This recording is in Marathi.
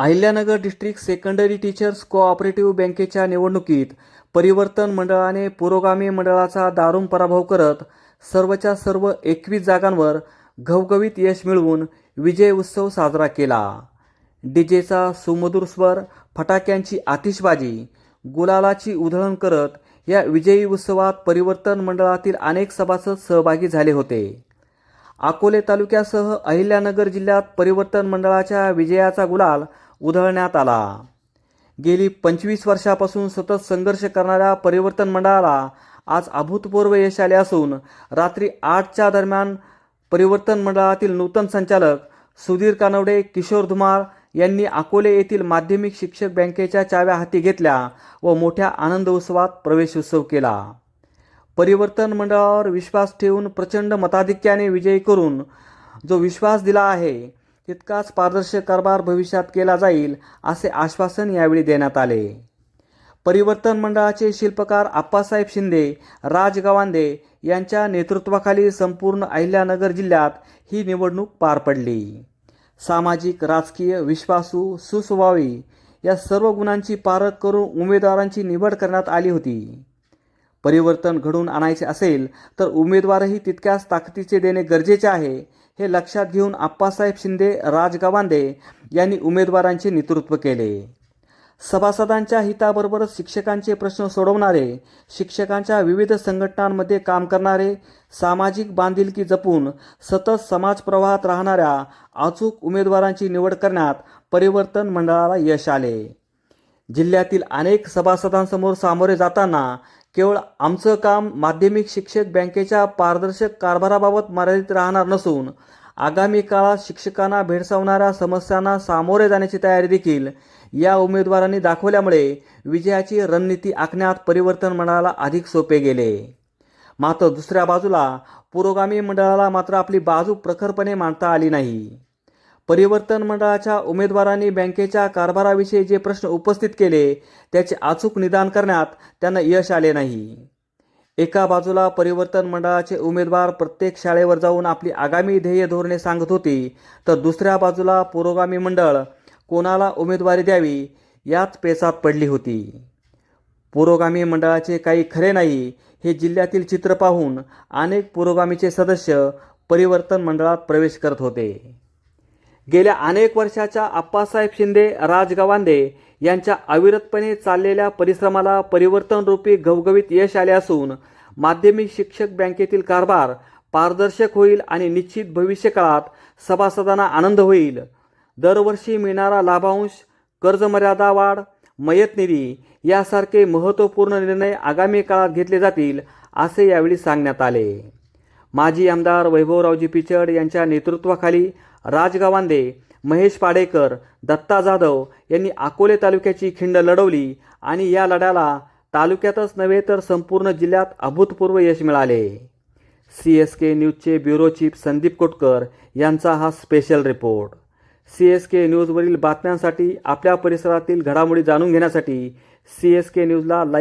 Ahilyanagar district secondary teachers cooperative बँकेच्या निवडणुकीत परिवर्तन मंडळाने पुरोगामी मंडळाचा दारुण पराभव करत सर्वच्या सर्व एकवीस जागांवर घवघवीत यश मिळवून विजय उत्सव साजरा केला. डीजेचा सुमधुर स्वर फटाक्यांची आतिषबाजी गुलालाची उधळण करत या विजयी उत्सवात परिवर्तन मंडळातील अनेक सभासद सहभागी झाले होते. अकोले तालुक्यासह अहिल्यानगर जिल्ह्यात परिवर्तन मंडळाच्या विजयाचा गुलाल उधळण्यात आला. गेली पंचवीस वर्षापासून सतत संघर्ष करणाऱ्या परिवर्तन मंडळाला आज अभूतपूर्व यश आले असून रात्री आठच्या दरम्यान परिवर्तन मंडळातील नूतन संचालक सुधीर कानवडे किशोर धुमाळ यांनी अकोले येथील माध्यमिक शिक्षक बँकेच्या चाव्या हाती घेतल्या व मोठ्या आनंद उत्सवात प्रवेश उत्सव केला. परिवर्तन मंडळावर विश्वास ठेवून प्रचंड मताधिक्याने विजयी करून जो विश्वास दिला आहे तितकाच पारदर्शक कारभार भविष्यात केला जाईल असे आश्वासन यावेळी देण्यात आले. परिवर्तन मंडळाचे शिल्पकार आप्पासाहेब शिंदे राज गवांदे यांच्या नेतृत्वाखाली संपूर्ण अहिल्यानगर जिल्ह्यात ही निवडणूक पार पडली. सामाजिक राजकीय विश्वासू सुस्वभावी या सर्व गुणांची पारख करून उमेदवारांची निवड करण्यात आली होती. परिवर्तन घडवून आणायचे असेल तर उमेदवारही तितक्याच ताकदीचे देणे गरजेचे आहे हे लक्षात घेऊन आप्पासाहेब शिंदे राजगवांदे यांनी उमेदवारांचे नेतृत्व केले. सभासदांच्या हिताबरोबरच शिक्षकांचे प्रश्न सोडवणारे शिक्षकांच्या विविध संघटनांमध्ये काम करणारे सामाजिक बांधिलकी जपून सतत समाज प्रवाहात राहणाऱ्या अचूक उमेदवारांची निवड करण्यात परिवर्तन मंडळाला यश आले. जिल्ह्यातील अनेक सभासदांसमोर सामोरे जाताना केवळ आमचं काम माध्यमिक शिक्षक बँकेच्या पारदर्शक कारभाराबाबत मर्यादित राहणार नसून आगामी काळात शिक्षकांना भेडसावणाऱ्या समस्यांना सामोरे जाण्याची तयारी देखील या उमेदवारांनी दाखवल्यामुळे विजयाची रणनीती आखण्यात परिवर्तन मंडळाला अधिक सोपे गेले. मात्र दुसऱ्या बाजूला पुरोगामी मंडळाला मात्र आपली बाजू प्रखरपणे मांडता आली नाही. परिवर्तन मंडळाच्या उमेदवारांनी बँकेच्या कारभाराविषयी जे प्रश्न उपस्थित केले त्याचे अचूक निदान करण्यात त्यांना यश आले नाही. एका बाजूला परिवर्तन मंडळाचे उमेदवार प्रत्येक शाळेवर जाऊन आपली आगामी ध्येय धोरणे सांगत होती तर दुसऱ्या बाजूला पुरोगामी मंडळ कोणाला उमेदवारी द्यावी याच पेचात पडली होती. पुरोगामी मंडळाचे काही खरे नाही हे जिल्ह्यातील चित्र पाहून अनेक पुरोगामीचे सदस्य परिवर्तन मंडळात प्रवेश करत होते. गेल्या अनेक वर्षाच्या आप्पासाहेब शिंदे राजगवांदे यांच्या अविरतपणे चाललेल्या परिश्रमाला परिवर्तनरूपी घवघवीत यश आले असून माध्यमिक शिक्षक बँकेतील कारभार पारदर्शक होईल आणि निश्चित भविष्यकाळात सभासदांना आनंद होईल. दरवर्षी मिळणारा लाभांश कर्जमर्यादा वाढ मयत निधी यासारखे महत्त्वपूर्ण निर्णय आगामी काळात घेतले जातील असे यावेळी सांगण्यात आले. माजी आमदार वैभवरावजी पिचड यांच्या नेतृत्वाखाली राज गावांदे महेश पाडेकर दत्ता जाधव यांनी अकोले तालुक्याची खिंड लढवली आणि या लढ्याला तालुक्यातच नव्हे तर संपूर्ण जिल्ह्यात अभूतपूर्व यश मिळाले. सी एस के न्यूजचे ब्युरो चीफ संदीप कोटकर यांचा हा special report. C S K न्यूजवरील बातम्यांसाठी आपल्या परिसरातील घडामोडी जाणून घेण्यासाठी सी एस के न्यूजला लाईक